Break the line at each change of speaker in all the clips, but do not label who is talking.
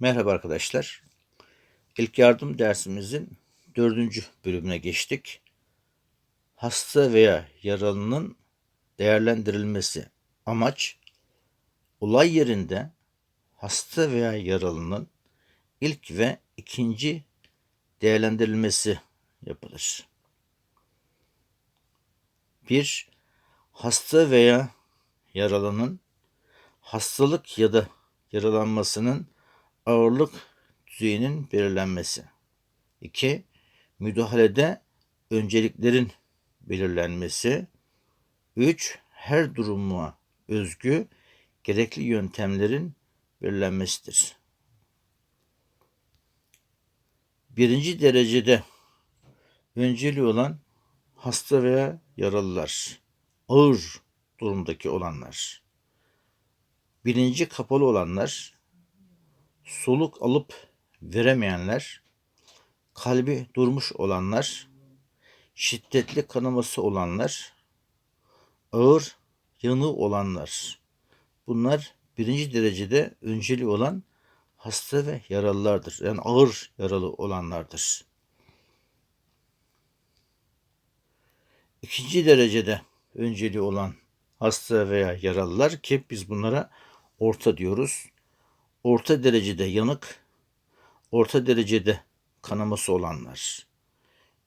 Merhaba arkadaşlar. İlk yardım dersimizin dördüncü bölümüne geçtik. Hasta veya yaralının değerlendirilmesi. Amaç, olay yerinde hasta veya yaralının ilk ve ikinci değerlendirilmesi yapılır. 1. Hasta veya yaralının hastalık ya da yaralanmasının ağırlık düzeyinin belirlenmesi. 2. Müdahalede önceliklerin belirlenmesi. 3. Her duruma özgü gerekli yöntemlerin belirlenmesidir. Birinci derecede önceliği olan hasta veya yaralılar, ağır durumdaki olanlar, bilinci kapalı olanlar, soluk alıp veremeyenler, kalbi durmuş olanlar, şiddetli kanaması olanlar, ağır yanığı olanlar. Bunlar birinci derecede önceliği olan hasta ve yaralılardır. Yani ağır yaralı olanlardır. İkinci derecede önceliği olan hasta veya yaralılar ki biz bunlara orta diyoruz. Orta derecede yanık, orta derecede kanaması olanlar.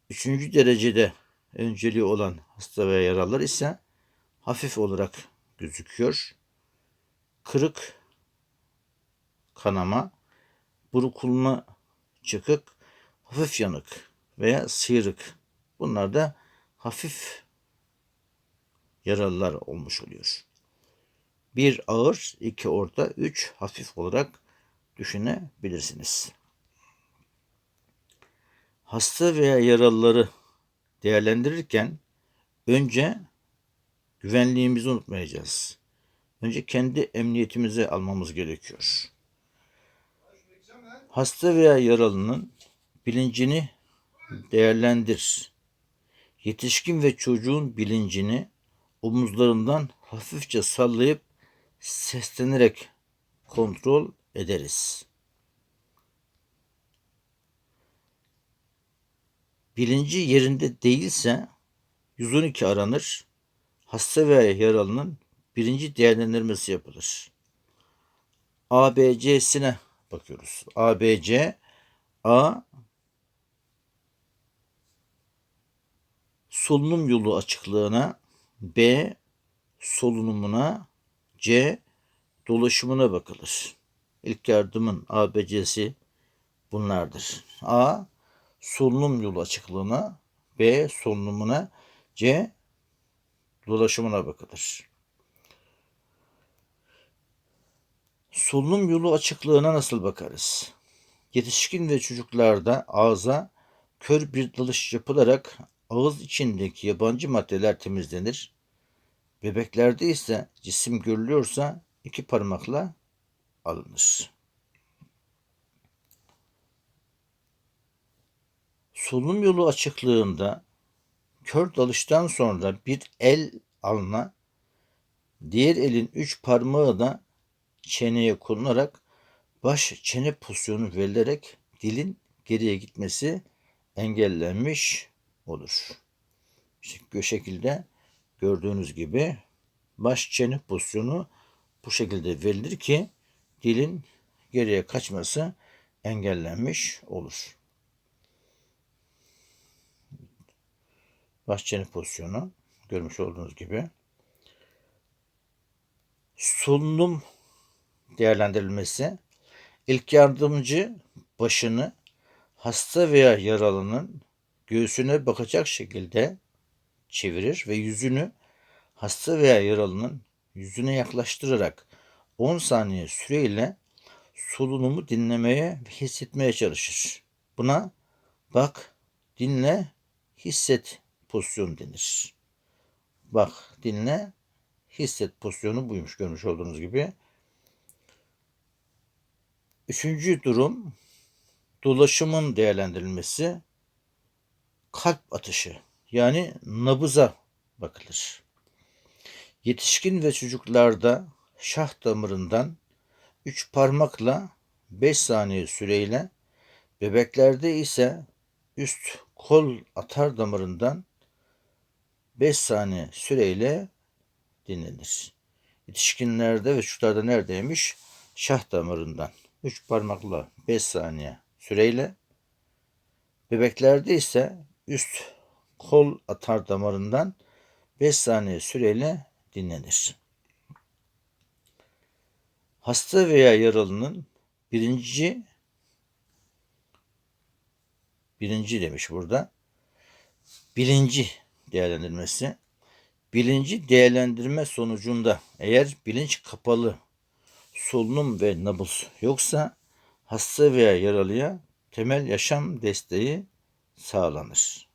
Üçüncü derecede önceliği olan hasta veya yaralılar ise hafif olarak gözüküyor. Kırık, kanama, burkulma, çıkık, hafif yanık veya sıyrık. Bunlar da hafif yaralılar olmuş oluyor. Bir ağır, iki orta, üç hafif olarak düşünebilirsiniz. Hasta veya yaralıları değerlendirirken önce güvenliğimizi unutmayacağız. Önce kendi emniyetimizi almamız gerekiyor. Hasta veya yaralının bilincini değerlendir. Yetişkin ve çocuğun bilincini omuzlarından hafifçe sallayıp seslenerek kontrol ederiz. Bilinci yerinde değilse 112 aranır. Hasta veya yaralının birinci değerlendirmesi yapılır. ABC'sine bakıyoruz. ABC A solunum yolu açıklığına B solunumuna C dolaşımına bakılır. İlk yardımın ABC'si bunlardır. A solunum yolu açıklığına B solunumuna C dolaşımına bakılır. Solunum yolu açıklığına nasıl bakarız? Yetişkin ve çocuklarda ağza kör bir dalış yapılarak ağız içindeki yabancı maddeler temizlenir. Bebeklerde ise cisim görülüyorsa iki parmakla alınır. Solunum yolu açıklığında kör dalıştan sonra bir el alına, diğer elin üç parmağı da çeneye konularak baş çene pozisyonu verilerek dilin geriye gitmesi engellenmiş olur. İşte şekilde gördüğünüz gibi baş çene pozisyonu bu şekilde verilir ki dilin geriye kaçması engellenmiş olur. Baş çene pozisyonu görmüş olduğunuz gibi. Solunum değerlendirilmesi ilk yardımcı başını hasta veya yaralının göğsüne bakacak şekilde çevirir ve yüzünü hasta veya yaralının yüzüne yaklaştırarak 10 saniye süreyle solunumu dinlemeye ve hissetmeye çalışır. Buna bak, dinle, hisset pozisyonu denir. Bak, dinle, hisset pozisyonu buymuş görmüş olduğunuz gibi. Üçüncü durum dolaşımın değerlendirilmesi kalp atışı yani nabıza bakılır. Yetişkin ve çocuklarda şah damarından üç parmakla 5 saniye süreyle bebeklerde ise üst kol atar damarından 5 saniye süreyle dinlenir. Yetişkinlerde ve çocuklarda neredeymiş? Şah damarından 3 parmakla 5 saniye süreyle bebeklerde ise üst kol atar damarından 5 saniye süreyle dinlenir. Hasta veya yaralının birinci birinci demiş burada. Bilinci değerlendirmesi. Bilinci değerlendirme sonucunda eğer bilinç kapalı, solunum ve nabız yoksa hasta veya yaralıya temel yaşam desteği sağlanır.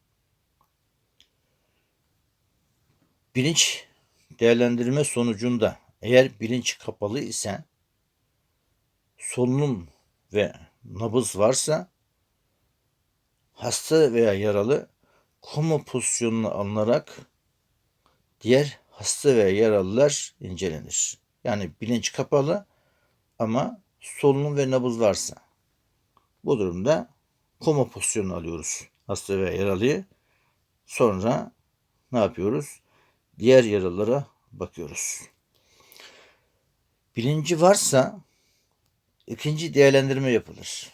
Bilinç değerlendirme sonucunda eğer bilinç kapalı ise solunum ve nabız varsa hasta veya yaralı koma pozisyonuna alınarak diğer hasta veya yaralılar incelenir. Yani bilinç kapalı ama solunum ve nabız varsa. Bu durumda koma pozisyonunu alıyoruz hasta veya yaralıyı. Sonra ne yapıyoruz? Diğer yaralılara bakıyoruz. Bilinci varsa ikinci değerlendirme yapılır.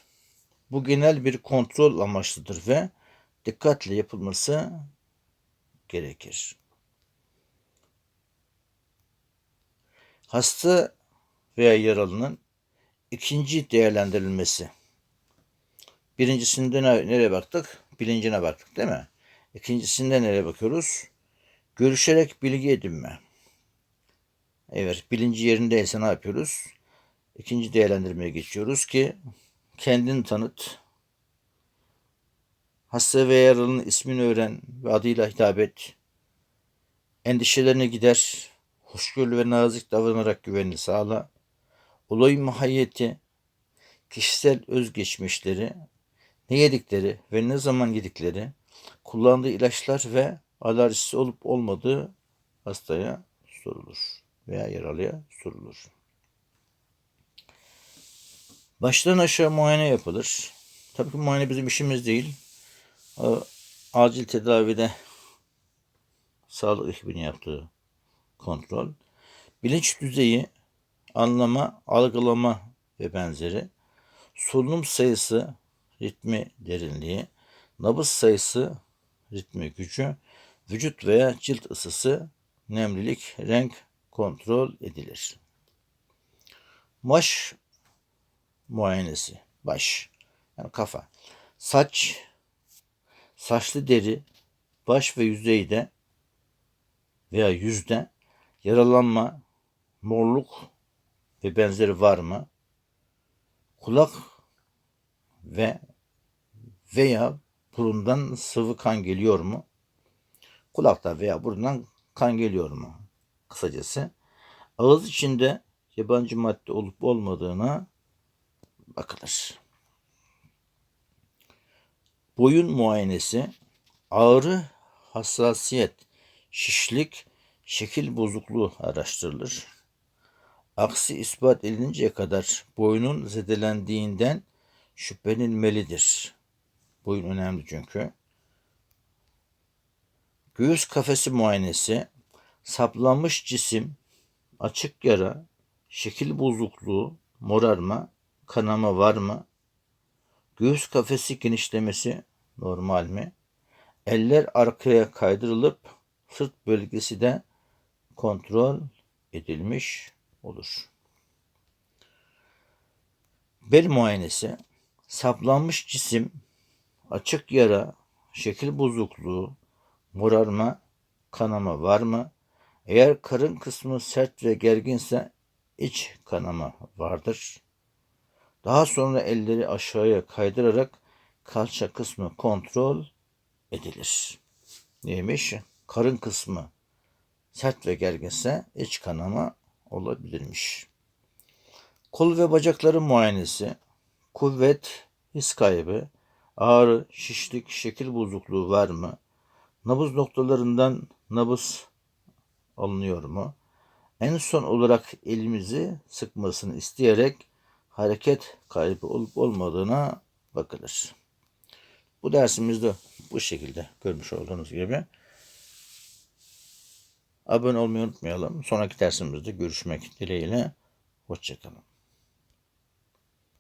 Bu genel bir kontrol amaçlıdır ve dikkatle yapılması gerekir. Hasta veya yaralının ikinci değerlendirilmesi. Birincisinde nereye baktık? Bilincine baktık değil mi? İkincisinde nereye bakıyoruz? Görüşerek bilgi edinme. Evet, bilinci yerindeyse ne yapıyoruz? İkinci değerlendirmeye geçiyoruz ki kendini tanıt. Hasta ve yaralının ismini öğren ve adıyla hitap et. Endişelerine gider. Hoşgörülü ve nazik davranarak güvenini sağla. Olayın mahiyeti, kişisel özgeçmişleri, ne yedikleri ve ne zaman yedikleri, kullandığı ilaçlar ve alerjisi olup olmadığı hastaya sorulur veya yaralıya sorulur. Baştan aşağı muayene yapılır. Tabii ki muayene bizim işimiz değil. Acil tedavide sağlık ekibinin yaptığı kontrol. Bilinç düzeyi, anlama, algılama ve benzeri. Solunum sayısı, ritmi derinliği, nabız sayısı, ritmi gücü, vücut veya cilt ısısı, nemlilik, renk kontrol edilir. Baş muayenesi. Baş. Yani kafa. Saç, saçlı deri, baş ve yüzeyde veya yüzde yaralanma, morluk ve benzeri var mı? Kulak ve veya burundan sıvı kan geliyor mu? Kulakta veya burundan kan geliyor mu? Kısacası ağız içinde yabancı madde olup olmadığına bakılır. Boyun muayenesi ağrı, hassasiyet, şişlik, şekil bozukluğu araştırılır. Aksi ispat edilinceye kadar boynun zedelendiğinden şüphelenilmelidir. Boyun önemli çünkü. Göğüs kafesi muayenesi, saplanmış cisim, açık yara, şekil bozukluğu, morarma, kanama var mı? Göğüs kafesi genişlemesi normal mi? Eller arkaya kaydırılıp sırt bölgesi de kontrol edilmiş olur. Bel muayenesi saplanmış cisim, açık yara, şekil bozukluğu, morarma, kanama var mı? Eğer karın kısmı sert ve gerginse iç kanama vardır. Daha sonra elleri aşağıya kaydırarak kalça kısmı kontrol edilir. Neymiş? Karın kısmı sert ve gerginse iç kanama olabilirmiş. Kol ve bacakların muayenesi, kuvvet, his kaybı, ağrı, şişlik, şekil bozukluğu var mı? Nabız noktalarından nabız alınıyor mu? En son olarak elimizi sıkmasını isteyerek hareket kaybı olup olmadığına bakılır. Bu dersimizde bu şekilde görmüş olduğunuz gibi. Abone olmayı unutmayalım. Sonraki dersimizde görüşmek dileğiyle. Hoşçakalın.